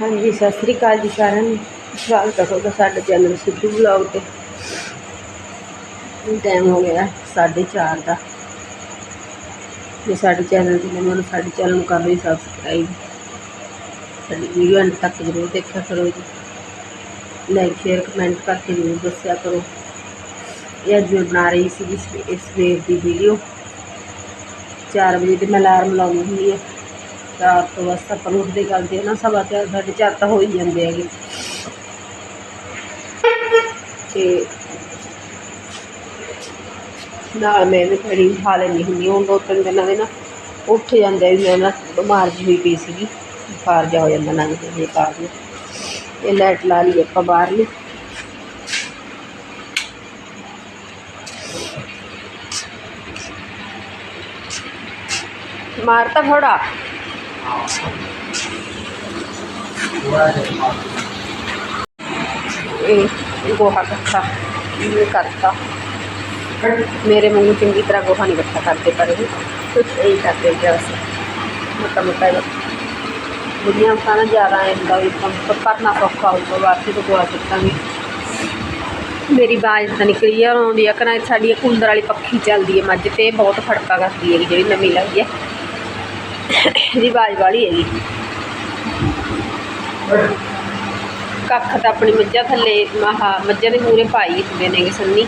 ਹਾਂਜੀ, ਸਤਿ ਸ੍ਰੀ ਅਕਾਲ ਜੀ ਸਾਰਿਆਂ ਨੂੰ। ਸਵਾਗਤ ਹੈ ਤੁਹਾਡਾ ਸਾਡੇ ਚੈਨਲ ਸਿੱਧੂ ਬਲੌਗ ਤੇ। ਟਾਈਮ ਹੋ ਗਿਆ 4:30 ਦਾ। ਜੇ ਸਾਡੇ ਚੈਨਲ ਤੇ ਨਵੇਂ ਸਾਡੇ ਚੈਨਲ ਨੂੰ ਕਰ ਲਈ ਸਬਸਕ੍ਰਾਈਬ ਸਾਡੀ ਵੀਡੀਓ ਅੰਤ ਤੱਕ ਜ਼ਰੂਰ ਦੇਖਿਆ ਕਰੋ ਜੀ। ਲਾਈਕ ਸ਼ੇਅਰ ਕਮੈਂਟ ਕਰਕੇ ਜ਼ਰੂਰ ਦੱਸਿਆ ਕਰੋ। ਇਹ ਅੱਜ ਮੈਂ ਬਣਾ ਰਹੀ ਸੀ ਇਸ ਇਸ ਸਵੇਰ ਦੀ ਵੀਡੀਓ 4 ਵਜੇ ਤੇ ਮੈਂ ਅਲਾਰਮ ਲਾਉਂਦੀ ਹੁੰਦੀ ਹਾਂ। ਚਾਰ ਤੋਂ ਬਸ ਆਪਾਂ ਨੂੰ ਉੱਠਦੇ ਕਰਦੇ ਨਾ ਸਵਾ ਚਾਰ ਸਾਢੇ ਚਾਰ ਤਾਂ ਹੋ ਹੀ ਜਾਂਦੇ ਹੈਗੇ। ਤੇ ਨਾਲ ਮੈਂ ਵੀ ਖੜੀ ਖਾ ਲੈਂਦੀ ਹੁੰਦੀ ਹੁਣ ਦੋ ਤਿੰਨ ਦਿਨਾਂ ਦੇ ਨਾ ਉੱਠ ਜਾਂਦੇ ਵੀ ਮੈਂ ਨਾ ਬਿਮਾਰ ਜਿਹੀ ਹੋਈ ਪਈ ਸੀਗੀ, ਬੁਖਾਰ ਜਾ ਹੋ ਜਾਂਦਾ ਨਾ ਜੇ ਕਾਰਨ ਇਹ ਲਾਈਟ ਲਾ ਲਈ ਆਪਾਂ ਬਾਹਰ ਨੂੰ। ਮਾਰਤਾ ਥੋੜਾ ਇਹ ਗੋਹਾ ਇਕੱਠਾ ਇਹ ਕਰਤਾ ਮੇਰੇ ਵਾਂਗੂ ਚੰਗੀ ਤਰ੍ਹਾਂ ਗੋਹਾ ਨਹੀਂ ਇਕੱਠਾ ਕਰਦੇ ਪਰ ਇਹ ਕੁਛ ਇਹ ਕਰਦੇ ਜਸ ਮੋਟਾ ਮੋਟਾ ਜਿਹਾ ਦੁਨੀਆ ਖਾਣਾ ਜ਼ਿਆਦਾ ਹੈ ਹੁੰਦਾ ਵੀ ਕੰਮ ਕਰਨਾ ਸੌਖਾ ਹੋਊਗਾ ਬਾਕੀ ਤੋਂ ਗੋਹਾ ਸੁੱਟਾਂਗੇ ਮੇਰੀ ਬਾਜ ਤਾਂ ਨਹੀਂ ਕਲੀਅਰ ਆਉਂਦੀ ਆ ਕਰਾਂ ਸਾਡੀ ਇਹ ਕੂਲਰ ਵਾਲੀ ਪੱਖੀ ਚੱਲਦੀ ਹੈ ਮੱਝ ਤੇ ਬਹੁਤ ਖੜਕਾ ਕਰਦੀ ਹੈ ਜਿਹੜੀ ਨਵੀਂ ਲੱਗੀ ਹੈ ਇਹਦੀ ਬਾਜ ਵਾਲੀ ਹੈਗੀ। ਕੱਖ ਤਾਂ ਆਪਣੀ ਮੱਝਾਂ ਥੱਲੇ ਮਹਾ ਮੱਝਾਂ ਦੇ ਮੂਰੇ ਪਾਈ ਹੁੰਦੇ ਨੇਗੇ ਸੰਨੀ।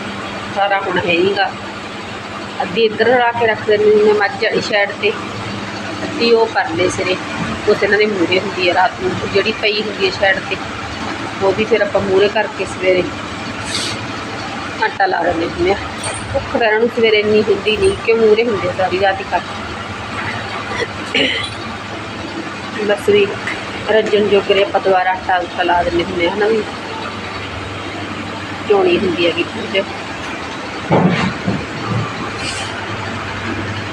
ਸਾਰਾ ਹੁਣ ਹੈ ਨਹੀਂਗਾ ਅੱਧੀ ਇੱਧਰ ਲਾ ਕੇ ਰੱਖ ਦਿੰਦੀ ਮੈਂ ਮੱਝ ਵਾਲੀ ਸਾਈਡ ਤੇ। ਅੱਧੀ ਉਹ ਪਰਲੇ ਸਿਰੇ। ਉਸ ਇਹਨਾਂ ਦੇ ਮੂਰੇ ਹੁੰਦੀ ਹੈ ਰਾਤ ਨੂੰ। ਜਿਹੜੀ ਪਈ ਹੁੰਦੀ ਹੈ ਸਾਈਡ ਤੇ, ਉਹ ਵੀ ਫਿਰ ਆਪਾਂ ਮੂਰੇ ਕਰਕੇ ਸਵੇਰੇ ਆਟਾ ਲਾ ਦਿੰਦੇ ਹੁੰਦੇ ਆ। ਭੁੱਖ ਤਾਂ ਇਹਨਾਂ ਨੂੰ ਸਵੇਰੇ ਇੰਨੀ ਹੁੰਦੀ ਨਹੀਂ ਕਿ ਮੂਰੇ ਹੁੰਦੇ ਸਾਰੀ ਰਾਤ ਹੀ ਖਾ ਬਸ ਵੀ ਰੱਜਣ ਜੋਗਰੇ ਆਪਾਂ ਦੁਬਾਰਾ ਆਟਾ ਉਟਾ ਲਾ ਦਿੰਦੇ ਹੁੰਦੇ ਆ, ਹਨਾ ਵੀ? ਚੋਣੀ ਹੁੰਦੀ ਹੈਗੀ ਪੂਜਾ।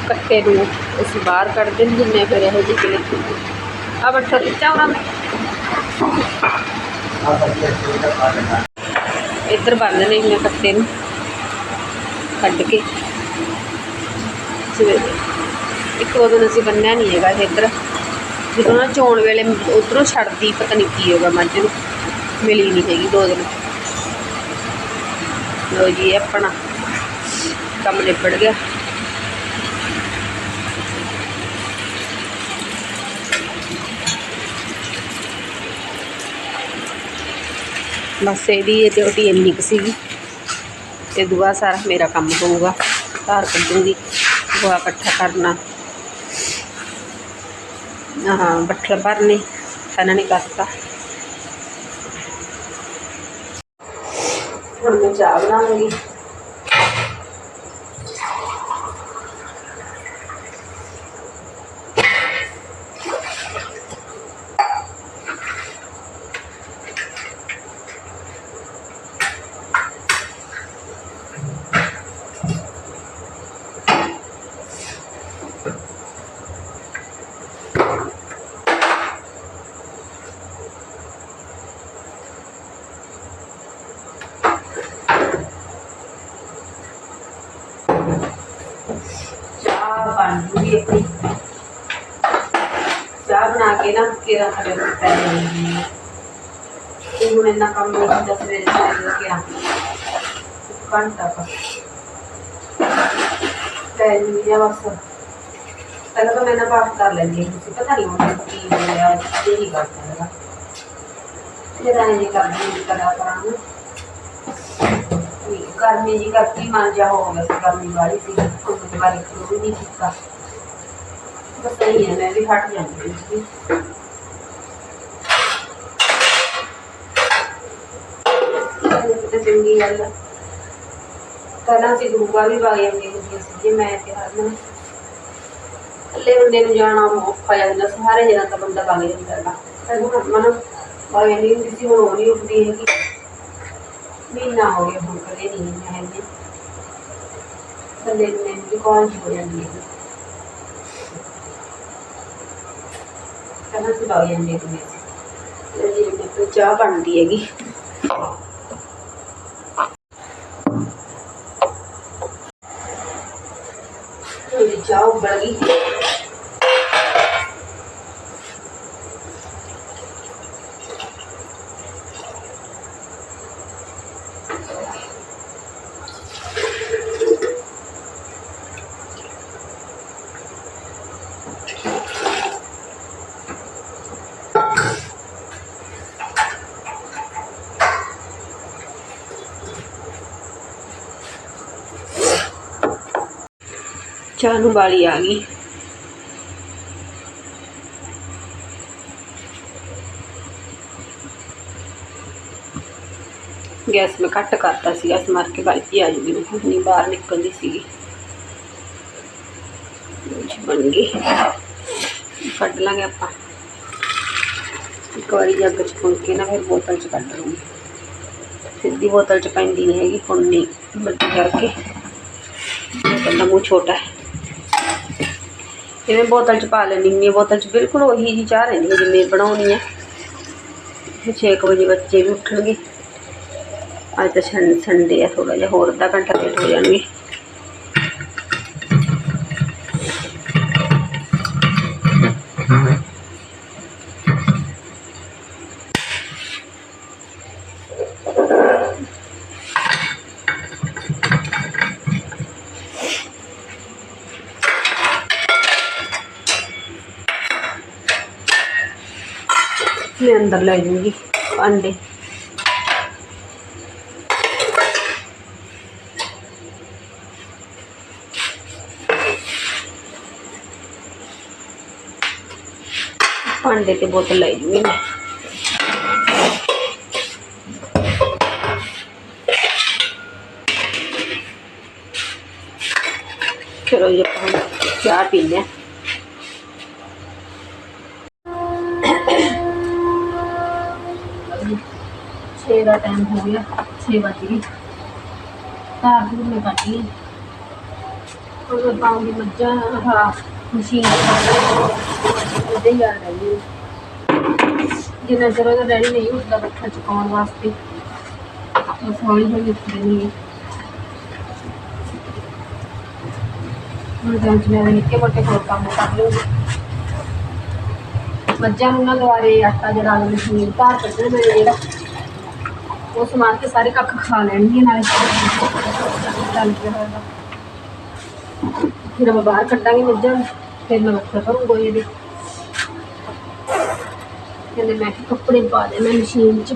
ਕੱਟੇ ਨੂੰ ਅਸੀਂ ਬਾਹਰ ਕੱਢ ਦਿੰਦੇ ਹੁੰਦੇ ਹਾਂ ਫਿਰ ਇਹੋ ਜਿਹੀ ਕਿਲੇ ਆ ਬੱਠਾ ਇੱਚਾ ਉਹਨਾਂ ਇੱਧਰ ਬੰਨ ਨੇ ਹੁੰਦੇ ਕੱਟੇ ਨੂੰ। ਕੱਢ ਕੇ। ਸਵੇਰੇ। ਇੱਕ ਦੋ ਦਿਨ ਅਸੀਂ ਬੰਨਿਆ ਨਹੀਂ ਹੈਗਾ ਇੱਧਰ। ਜਦੋਂ ਨਾ ਚੋਣ ਵੇਲੇ ਉਧਰੋਂ ਛੱਡਦੀ, ਪਤਾ ਨਹੀਂ ਕੀ ਹੋਗਾ ਮੱਝ ਨੂੰ ਮਿਲੀ ਨਹੀਂ ਹੈਗੀ ਦੋ ਦਿਨ। ਲੋ ਜੀ ਆਪਣਾ ਕੰਮ ਨਿਬੜ ਗਿਆ। ਬਸ ਇਹਦੀ ਇਹ ਡਿਊਟੀ ਇੰਨੀ ਕੁ ਸੀਗੀ। ਤੇ ਦੁਆ ਸਾਰਾ ਮੇਰਾ ਕੰਮ ਹੋਊਗਾ। ਧਾਰ ਕੱਢੂਗੀ ਗੋਹਾ ਇਕੱਠਾ ਕਰਨਾ। ਹਾਂ ਬੱਠਲ ਭਰਨੇ ਇਹਨਾਂ ਨੇ ਕਰਤਾ। ਹੁਣ ਮੈਂ ਬਣ ਜੂਗੀ ਆਪਣੀ ਚਾਹ ਬਣਾ ਕੇ ਨਾ ਕੇਰਾ ਸਾਡੇ ਨੂੰ ਪੈ ਜਾਂਦੀ ਹੈ। ਤੇ ਹੁਣ ਇੰਨਾ ਕੰਮ ਨਹੀਂ ਹੁੰਦਾ ਸਵੇਰੇ ਸਵੇਰੇ ਕੇਰਾ ਘੰਟਾ ਕਾ। ਪੈ ਜਾਂਦੀ ਬਸ। ਪਹਿਲਾਂ ਤਾਂ ਮੈਂ ਨਾ ਬਾਤ ਕਰ ਲੈਂਦੀ ਹਾਂ ਪਤਾ ਨਹੀਂ ਹੁਣ ਕੀ ਹੋ ਰਿਹਾ ਨਹੀਂ ਕਰਦਾ ਹੈਗਾ ਫਿਰ ਆਏ ਕਰਦੀ ਜੀ ਕਰਾ ਕਰਾਂਗੇ ਗਰਮੀ ਜੀ ਕਰਕੇ ਮਨ ਜਾ ਹੋ ਗਿਆ ਸੀ ਗਰਮੀ ਵਾਲੀ ਸੀ, ਕੋਈ ਵਾਰੀ ਕੋਈ ਨਹੀਂ ਕੀਤਾ। ਬਸ ਸਹੀ ਹੈ, ਮੈਂ ਵੀ ਹਟ ਜਾਂਦੀ ਸੀ ਚੰਗੀ ਗੱਲ ਪਹਿਲਾਂ ਅਸੀਂ ਗੁਰੂਆ ਵੀ ਵਗ ਜਾਂਦੇ ਹੁੰਦੇ ਸੀ ਜੇ, ਮੈਂ ਤੇ ਹਰਮਨ। ਇਕੱਲੇ ਬੰਦੇ ਨੂੰ ਜਾਣਾ ਔਖਾ ਜਾਂਦਾ ਸਾਰੇ ਜਣਾ ਤਾਂ ਬੰਦਾ ਵਗ ਜਾਂਦਾ ਹੈਗਾ ਪਰ ਹੁਣ ਹਰਮਨ ਵਗ ਜਾਂਦੀ ਹੁੰਦੀ ਸੀ, ਹੁਣ ਉਹ ਨਹੀਂ ਉੱਠਦੀ ਹੈਗੀ। ਮਹੀਨਾ ਹੋ ਗਿਆ ਹੁਣ ਕਦੇ ਨਹੀਂ ਮੈਂ ਹੈਗੀ। ਕੱਲੇ ਵੀ ਕਾਲ ਹੋ ਜਾਂਦੀ ਹੈ ਕਹਿੰਦਾ ਸੀ ਵਗ ਜਾਂਦੀ ਹੁੰਦੀ ਤੇ ਜੀ ਮੈਂ ਚਾਹ ਬਣਦੀ ਹੈਗੀ। ਚਾਹ ਉਬਲ ਗਈ। ਚਾਹ ਨੂੰ ਬਾਲੀ ਆ ਗਈ ਗੈਸ ਮੈਂ ਘੱਟ ਕਰਤਾ ਸੀ ਗੈਸ ਮਾਰ ਕੇ ਬਾਲਟੀ ਆ ਜੂਗੀ ਹੁਣ ਨਹੀਂ ਬਾਹਰ ਨਿਕਲਦੀ ਸੀਗੀ ਬਣ ਗਈ ਕੱਢ ਲਾਂਗੇ ਆਪਾਂ ਇੱਕ ਵਾਰੀ ਜੱਗ ਚ ਪੁਣ ਕੇ ਨਾ ਫਿਰ ਬੋਤਲ ਚ ਕੱਢ ਲੂੰਗੀ ਸਿੱਧੀ ਬੋਤਲ ਚ ਪੈਂਦੀ ਨਹੀਂ ਹੈਗੀ ਪੁੰਨੀ ਵੱਡੀ ਕਰਕੇ ਬੋਤਲ ਦਾ ਮੂੰਹ ਛੋਟਾ ਹੈ ਜਿਵੇਂ ਬੋਤਲ ਚ ਪਾ ਲੈਣੀ ਹੁੰਦੀ ਹੈ ਬੋਤਲ ਚ ਬਿਲਕੁਲ ਉਹੀ ਜੀ ਚਾਹ ਰਹਿੰਦੀ ਹੈ ਜਿਵੇਂ ਬਣਾਉਣੀ ਹੈ ਫਿਰ ਛੇ ਕੁ ਵਜੇ ਬੱਚੇ ਵੀ ਉੱਠਣਗੇ। ਅੱਜ ਤਾਂ ਸੰਡੇ ਆ ਥੋੜਾ ਜਿਹਾ ਹੋਰ ਅੱਧਾ ਘੰਟਾ ਲੇਟ ਹੋ ਜਾਣਗੇ ਮੈਂ ਅੰਦਰ ਲੈ ਜੂੰਗੀ ਅੰਡੇ ਭਾਂਡੇ ਤੇ ਬੋਤਲ ਲੈ ਜੂੰਗੀ ਮੈਂ। ਚਲੋ ਜੀ, ਆਪਾਂ ਚਾਹ ਪੀਂਦੇ ਹਾਂ। ਛੇ ਦਾ ਟਾਈਮ ਹੋ ਗਿਆ 6 ਵਜ ਗਏ ਤਾਰ ਦੂਰ ਮੈਂ ਕੱਟ ਲਈ ਹੁਣ ਮੈਂ ਪਾਉਂਗੀ ਮੱਝਾਂ ਹਾਂ ਮਸ਼ੀਨ ਉਹਦੇ ਹੀ ਆ ਰਹੀ ਹੈ ਜਿੰਨਾ ਚਿਰ ਉਹਦਾ ਡੈਡੀ ਨਹੀਂ ਉੱਠਦਾ ਬੱਠਾ ਚੁਕਾਉਣ ਵਾਸਤੇ ਉਹ ਹੌਲੀ ਹੌਲੀ ਉੱਠਦੇ ਨਹੀਂ ਹੁਣ ਜਾਂ ਜਿਵੇਂ ਨਿੱਕੇ ਮੋਟੇ ਹੋਰ ਕੰਮ ਕਰ ਲਊਗੀ ਮੱਝਾਂ ਨੂੰ ਨਾ ਦੁਆਰੇ ਆਟਾ ਜਿਹੜਾ ਮਸ਼ੀਨ ਧਾਰ ਕੱਢਣ ਵੇਲੇ ਜਿਹੜਾ ਉਹ ਸਮਾਨ ਕੇ ਸਾਰੇ ਕੱਖ ਖਾ ਲੈਣਗੇ ਨਾਲੇ। ਚੱਲ ਪਿਆ ਹੋਏਗਾ ਫਿਰ ਆਪਾਂ ਬਾਹਰ ਕੱਢਾਂਗੇ ਮੱਝਾਂ ਫਿਰ ਮੈਂ ਰੱਖਿਆ ਕਰੂੰਗਾ ਇਹਦੇ ਕਹਿੰਦੇ ਮੈਂ ਕਿਹਾ ਕੱਪੜੇ ਪਾ ਦੇ, ਮੈਂ ਮਸ਼ੀਨ 'ਚ।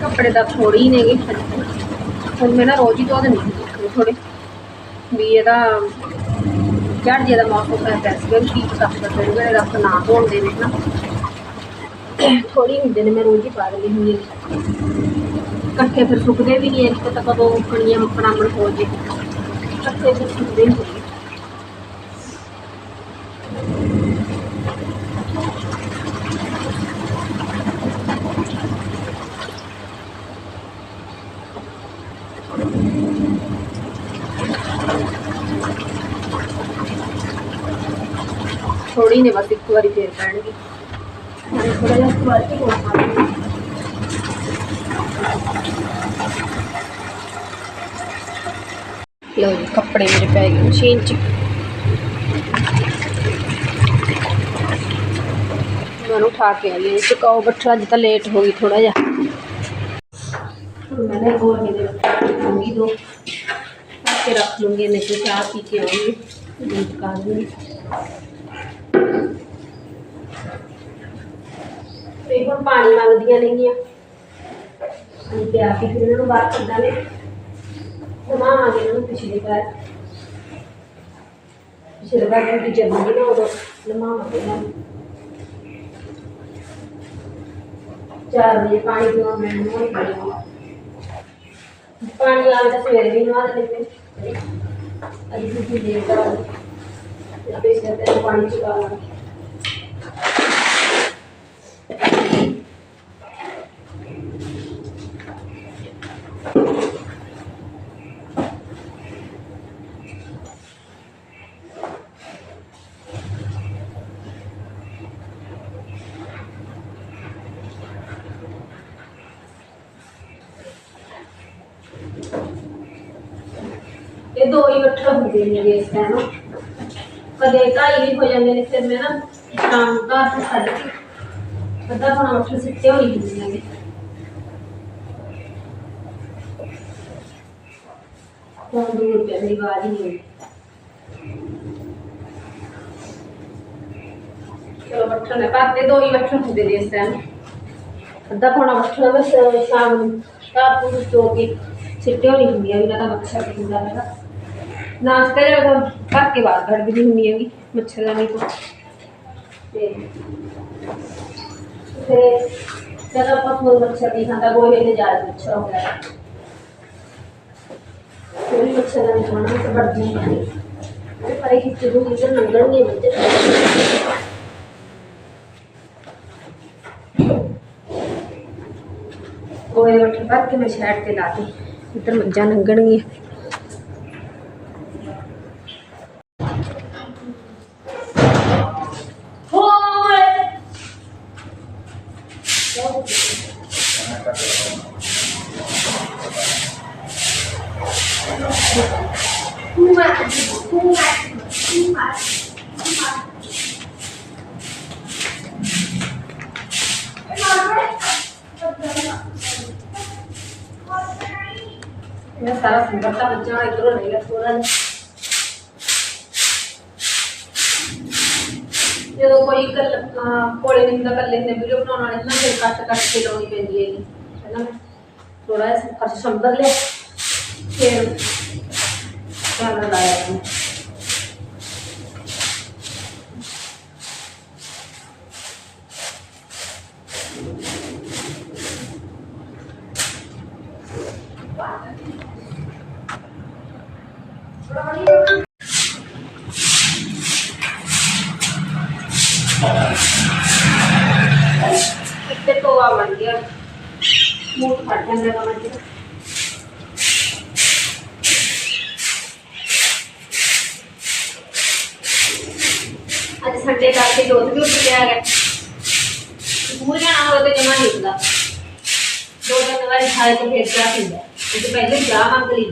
ਕੱਪੜੇ ਤਾਂ ਥੋੜੀ ਹੀ ਨੇਗੇ। ਹੁਣ ਮੈਂ ਨਾ ਰੋਜ਼ ਹੀ ਧੋ ਦਿੰਦੀ ਹਾਂ ਥੋੜੇ ਵੀ ਇਹਦਾ ਚੜ ਜੇ ਦਾ ਮੌਸਮ ਹੈ ਪੈਸੇ ਵੀ ਠੀਕ ਕਰ ਸਕਦੇ ਨੇ ਮੇਰੇ ਨਾ ਧੋਂਦੇ ਨੇ ਨਾ ਥੋੜੀ ਹੁੰਦੇ ਨੇ, ਮੈਂ ਰੋਜ਼ ਹੀ ਪਾ ਦਿੰਦੀ ਹੁੰਦੀ ਇਕੱਠੇ ਫਿਰ ਸੁੱਕਦੇ ਵੀ ਨਹੀਂ ਇੱਕ ਤਾਂ ਕਦੋਂ ਕਣੀਆਂ ਮੱਖਣਾ ਮਣ ਹੋ ਜੇ। ਇਕੱਠੇ ਫਿਰ ਸੁੱਕਦੇ ਨਹੀਂ। ਥੋੜੀ ਨੇ ਬਸ ਇੱਕ ਵਾਰੀ ਫੇਰ ਪੈਣਗੇ ਥੋੜਾ ਜਿਹਾ ਸਵਾਰ ਕੇ ਹੋਰ ਪਾਵਾਂਗੇ ਲੋ ਕੱਪੜੇ ਮੇਰੇ ਪੈ ਗਏ ਮਸ਼ੀਨ 'ਚ। ਮੈਂ ਉਠਾ ਕੇ ਆਈ ਹਾਂ। ਚੁਕਾਓ ਬੱਠਾ ਅੱਜ ਤਾਂ ਲੇਟ ਹੋ ਗਈ ਥੋੜਾ ਜਿਹਾ। मैंने वो मेरे दूंगी दो रख लूँगी नहीं तो चाय पी के आऊँगी दूध का दूँगी ਤੇ ਹੁਣ ਪਾਣੀ ਮੰਗਦੀਆਂ ਨੇਗੀਆਂ। ਅਸੀਂ ਪਿਆ ਕੇ ਫਿਰ ਇਹਨਾਂ ਨੂੰ ਬਾਹਰ ਕੱਢਾਂਗੇ ਘੁਮਾਵਾਂਗੇ ਇਹਨਾਂ ਨੂੰ ਪਿਛਲੇ ਵਾਰ ਪਿਛਲੇ ਵਾਰ ਡਿਊਟੀ ਚੱਲੂਗੀ ਨਾ ਉਦੋਂ ਲਮਾਵਾਂਗੇ ਇਹਨਾਂ ਨੂੰ। ਚਾਰ ਵਜੇ ਪਾਣੀ ਪੀਣਾ ਮੈਨੂੰ ਨਹੀਂ ਪਾਣੀ ਆਵੇ ਤਾਂ ਸਵੇਰੇ ਵੀ ਨਵਾ ਦਿੰਦੇ ਤੇ ਅੱਜ ਵੀ ਦੇਰ ਕਰਾਂਗੇ। ਤੇ ਪੇਸ਼ੈਂਟ ਤੇ ਪਾਣੀ ਚੁਕਾਵਾਂਗੇ ਇਹ ਦੋ ਹੀ ਵੱਠਾ ਹੁੰਦੇ ਨੇ ਇਸ ਟਾਈਮ ਕਦੇ ਢਾਈ ਵੀ ਹੋ ਜਾਂਦੇ ਨੇ, ਫਿਰ ਮੈਂ ਨਾ ਸ਼ਾਮ ਨੂੰ ਘਰ ਤੋਂ ਛੱਡ ਕੇ ਅੱਧਾ ਪੌਣਾ ਵੱਠਾ ਸਿੱਟੇ ਹੋਈ ਹੁੰਦੇ ਨੇ ਫੋਨ ਦੂਰ ਪਿਆ, ਮੇਰੀ ਆਵਾਜ਼ ਹੀ ਨਹੀਂ ਆਈ। ਚਲੋ ਬੱਠਲ ਨੇ ਪਾਤੇ ਦੋ ਹੀ ਬੱਠਲ ਹੁੰਦੇ ਨੇ ਇਸ ਟਾਈਮ ਅੱਧਾ ਪੌਣਾ ਬੱਠਲ ਬਸ, ਸ਼ਾਮ ਨੂੰ ਰਾਤ ਨੂੰ ਸੋ ਕੇ ਸਿੱਟੇ ਹੋਣੀ ਹੁੰਦੀਆਂ ਵੀ ਨਾ ਤਾਂ ਮੱਛਰ ਹੁੰਦਾ ਹੈਗਾ ਨਾਸ਼ਤਾ ਜਿਹੜਾ ਭਰ ਕੇ ਬਾਹਰ ਕੱਢ ਦਿੰਦੀ ਹੁੰਦੀ ਹੈਗੀ ਮੱਛਰਦਾਨੀ ਤੋਂ ਤੇ ਫਿਰ ਜਦ ਆਪਾਂ ਕੋਈ ਮੱਛਰ ਨਹੀਂ ਖਾਂਦਾ ਗੋਹੇ ਦੇ ਜਾਲ ਮੱਛਰ ਹੋ ਗਿਆ ਕੋਈ ਮੱਛਰ ਨਹੀਂ ਖਾਣਾ ਤੇ ਵੱਡੀ ਨਹੀਂ ਤੇ ਪਰ ਇਹ ਜਦੋਂ ਇਧਰ ਲੰਗਣ ਨਹੀਂ ਬੱਚੇ ਗੋਹੇ ਵੱਠੇ ਭਰ ਕੇ ਮੈਂ ਸ਼ੈਡ ਤੇ ਲਾ ਦੇ ਇੱਧਰ ਮੱਝਾਂ ਲੰਗਣਗੀਆਂ ਇਹ ਸਾਰਾ ਜਦੋਂ ਕੋਈ ਕੱਲ ਕੋਲੇ ਨਹੀਂ ਹੁੰਦਾ ਕੱਲੇ ਵੀਡੀਓ ਬਣਾਉਣ ਵਾਲੇ ਨਾ ਫਿਰ ਕੱਟ ਕੱਟ ਕੇ ਲਾਉਣੀ ਪੈਂਦੀ ਹੈਗੀ। ਪਹਿਲਾਂ ਮੈਂ ਥੋੜਾ ਜਿਹਾ ਫਰਸ਼ ਸੰਭਰ ਲਿਆ। ਫਿਰ ਕੈਮਰਾ ਲਾਇਆ ਮੈਂ ਇੱਥੇ ਟੋਆ ਬਣ ਗਿਆ ਮੂੰਹ ਫੜ ਜਾਂਦਾ ਕਮਰ ਚ ਅੱਜ ਸੰਡੇ ਕਰਕੇ ਦੁੱਧ ਵੀ ਉੱਠ ਗਿਆ ਹੈ ਪੂਰੀਆਂ ਨਾ ਹੋਵੇ ਤੇ ਜਮਾ ਨਹੀਂ ਹੁੰਦਾ ਦੋ ਤਿੰਨ ਵਾਰੀ ਖਾਏ ਤੇ ਫਿਰ ਚਾਹ ਪੀਂਦਾ ਉਹ ਤੋਂ ਪਹਿਲੇ ਚਾਹ ਮੰਗ ਲਈ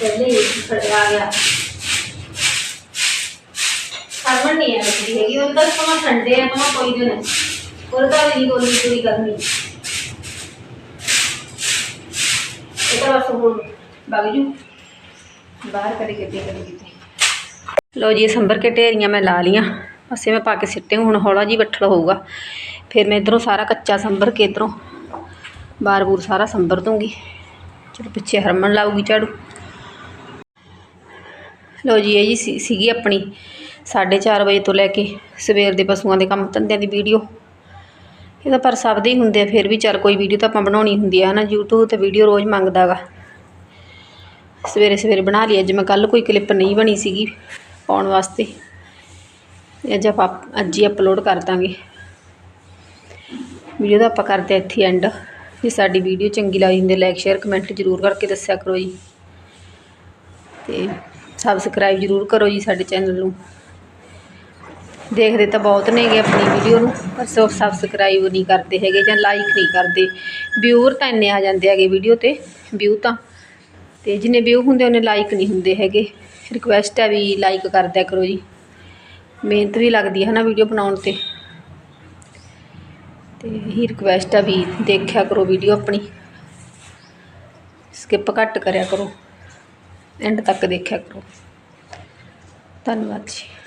ਪਹਿਲੇ ਹੀ ਫੜਿਆ ਆ ਗਿਆ ਹਰਮਨ ਨਹੀਂ ਹੈ ਬੱਚੀ ਹੈਗੀ ਉਹ ਤਾਂ ਸਮਾਂ ਸੰਡੇ ਹੈ ਤਾਂ ਕੋਈ ਦਿਨ ਹੈ ਉਹਦਾ ਵੀ ਨਹੀਂ ਕੋਈ ਪੂਰੀ ਕਰਨੀ ਇਹ ਤਾਂ ਬਸ ਹੁਣ ਵਗ ਜੂ ਬਾਹਰ ਕਰੇ ਕਿਤੇ ਕਰੇ ਕਿਤੇ ਲਓ ਜੀ ਇਹ ਸੰਭਰ ਕੇ ਢੇਰੀਆਂ ਮੈਂ ਲਾ ਲੀਆਂ ਅਸੀਂ ਬਾਰ ਬੂਰ ਸਾਰਾ ਸੰਭਰ ਦੂੰਗੀ। ਚਲੋ ਪਿੱਛੇ ਹਰਮਨ ਲਾਊਗੀ ਝਾੜੂ। ਲਓ ਜੀ, ਇਹ ਜੀ ਸੀ- ਸੀਗੀ ਆਪਣੀ 4:30 ਵਜੇ ਤੋਂ ਲੈ ਕੇ ਸਵੇਰ ਦੇ ਪਸ਼ੂਆਂ ਦੇ ਕੰਮ ਧੰਦਿਆਂ ਦੀ ਵੀਡੀਓ। ਇਹ ਤਾਂ ਪਰ ਸਭ ਦੇ ਹੀ ਹੁੰਦੇ ਆ, ਫਿਰ ਵੀ ਚੱਲ ਕੋਈ ਵੀਡੀਓ ਤਾਂ ਆਪਾਂ ਬਣਾਉਣੀ ਹੁੰਦੀ ਆ ਨਾ YouTube ਤੇ ਵੀਡੀਓ ਰੋਜ਼ ਮੰਗਦਾ ਗਾ ਸਵੇਰੇ ਸਵੇਰੇ ਬਣਾ ਲਈ, ਅੱਜ ਮੈਂ ਕੱਲ ਕੋਈ ਕਲਿੱਪ ਨਹੀਂ ਬਣੀ ਸੀਗੀ ਪਾਉਣ ਵਾਸਤੇ। ਅੱਜ ਆਪਾਂ, ਅੱਜ ਹੀ ਅਪਲੋਡ ਕਰ ਦਾਂਗੇ। ਵੀਡੀਓ ਦਾ ਆਪਾਂ ਕਰਦੇ ਹਾਂ ਇੱਥੇ ਐਂਡ ਜੇ ਸਾਡੀ ਵੀਡੀਓ ਚੰਗੀ ਲੱਗਦੀ ਹੁੰਦੀ ਲਾਈਕ ਸ਼ੇਅਰ ਕਮੈਂਟ ਜ਼ਰੂਰ ਕਰਕੇ ਦੱਸਿਆ ਕਰੋ ਜੀ। ਤੇ ਸਬਸਕ੍ਰਾਈਬ ਜ਼ਰੂਰ ਕਰੋ ਜੀ ਸਾਡੇ ਚੈਨਲ ਨੂੰ। ਦੇਖਦੇ ਤਾਂ ਬਹੁਤ ਨੇਗੇ ਆਪਣੀ ਵੀਡੀਓ ਨੂੰ, ਪਰ ਸੋ ਸਬਸਕ੍ਰਾਈਬ ਨਹੀਂ ਕਰਦੇ ਹੈਗੇ ਜਾਂ ਲਾਈਕ ਨਹੀਂ ਕਰਦੇ। ਵਿਊਰ ਤਾਂ ਇੰਨੇ ਆ ਜਾਂਦੇ ਹੈਗੇ ਵੀਡੀਓ ਤੇ ਵਿਊ ਤਾਂ। ਤੇ ਜਿੰਨੇ ਵਿਊ ਹੁੰਦੇ ਉਹਨੇ ਲਾਈਕ ਨਹੀਂ ਹੁੰਦੇ ਹੈਗੇ। ਰਿਕੁਐਸਟ ਹੈ ਵੀ ਲਾਈਕ ਕਰ ਦਿਆ ਕਰੋ ਜੀ। ਮਿਹਨਤ ਵੀ ਲੱਗਦੀ ਹੈ ਨਾ ਵੀਡੀਓ ਬਣਾਉਣ ਤੇ। ਤੇ ਇਹੀ ਰਿਕੁਐਸਟ ਆ ਵੀ ਦੇਖਿਆ ਕਰੋ ਵੀਡੀਓ ਆਪਣੀ। ਸਕਿਪ ਘੱਟ ਕਰਿਆ ਕਰੋ। ਐਂਡ ਤੱਕ ਦੇਖਿਆ ਕਰੋ। ਧੰਨਵਾਦ ਜੀ।